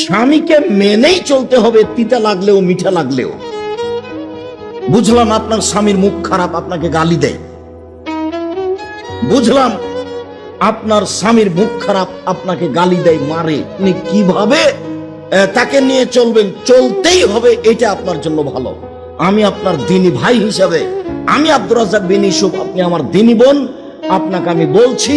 স্বামীকে মেনেই চলতে হবে, তিতা লাগলেও, মিঠা লাগলেও। বুঝলাম আপনার স্বামীর মুখ খারাপ, আপনাকে গালি দেয়। বুঝলাম আপনার স্বামীর মুখ খারাপ, আপনাকে গালি দেয়, মারে। আপনি কীভাবে তাকে নিয়ে চলবেন, চলতেই হবে, এটা আপনার জন্য ভালো। আমি আপনার দিনী ভাই হিসাবে, আমি আব্দুর রাজাক বিন ইসুফ আপনি আমার দিনী বোন, আপনাকে আমি বলছি,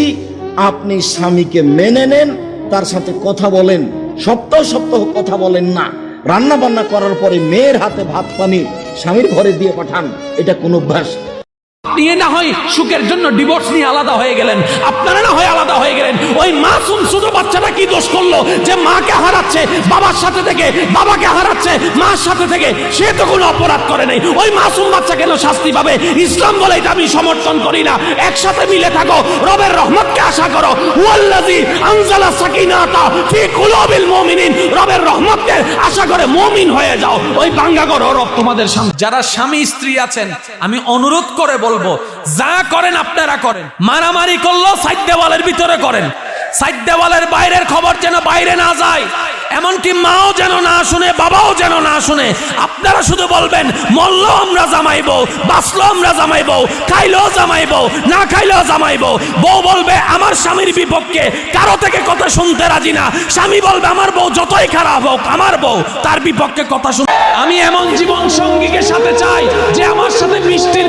আপনি স্বামীকে মেনে নেন, তার সাথে কথা বলেন। সপ্তাহ সপ্তাহ কথা বলেন না। রান্না বান্না করার পরে মেয়ের হাতে ভাত, পানি স্বামীর ঘরে দিয়ে পাঠান। এটা কোন অভ্যাস? নিয়ে না হয় সুখের জন্য ডিভোর্স নিয়ে আলাদা হয়ে গেলেন। আপনারা না হয় আলাদা হয়ে গেলেন। ওই মাসুম শুধু বাচ্চাটা কি দোষ করল? যে মাকে হারাচ্ছে বাবার সাথে থেকে বাবাকে হারাচ্ছে, মার সাথে থেকে সে তো কোনো অপরাধ করে নাই। ওই মাসুম বাচ্চা কেন শাস্তি পাবে? ইসলাম বলে এটা আমি সমর্থন করি না। একসাথে মিলে থাকো, রবের রহমতকে আশা করো। ওয়াল্লাযী আনজালা সাকিনাতা ফি কুলুবিল মুমিনিন, রবের রহমতকে আশা করে মুমিন হয়ে যাও। ওই বাঙ্গা করো, রব তোমাদের সামনে। যারা স্বামী, স্ত্রী আছেন, আমি অনুরোধ করে বলব, যা করেন আপনারা করেন। মারামারি করল সাইড দেওয়ালের ভিতরে করেন। সাইড দেওয়ালের বাইরের খবর যেন বাইরে না যায়। এমনকি মাও যেন না শুনে, বাবাও যেন না শুনে। আপনারা শুধু বলবেন, মরলো আমরা জামাইব, বাঁচলো আমরা জামাইব খাইলেও জামাইব, না খাইলেও জামাইব। বউ বলবে, আমার স্বামীর বিপক্ষে কারও থেকে কথা শুনতে রাজি না। স্বামী বলবে, আমার বউ যতই খারাপ হোক, আমার বউ তার বিপক্ষে কথা শুন আমি এমন জীবন সঙ্গীকে সাথে চাই যে আমার সাথে মিষ্টির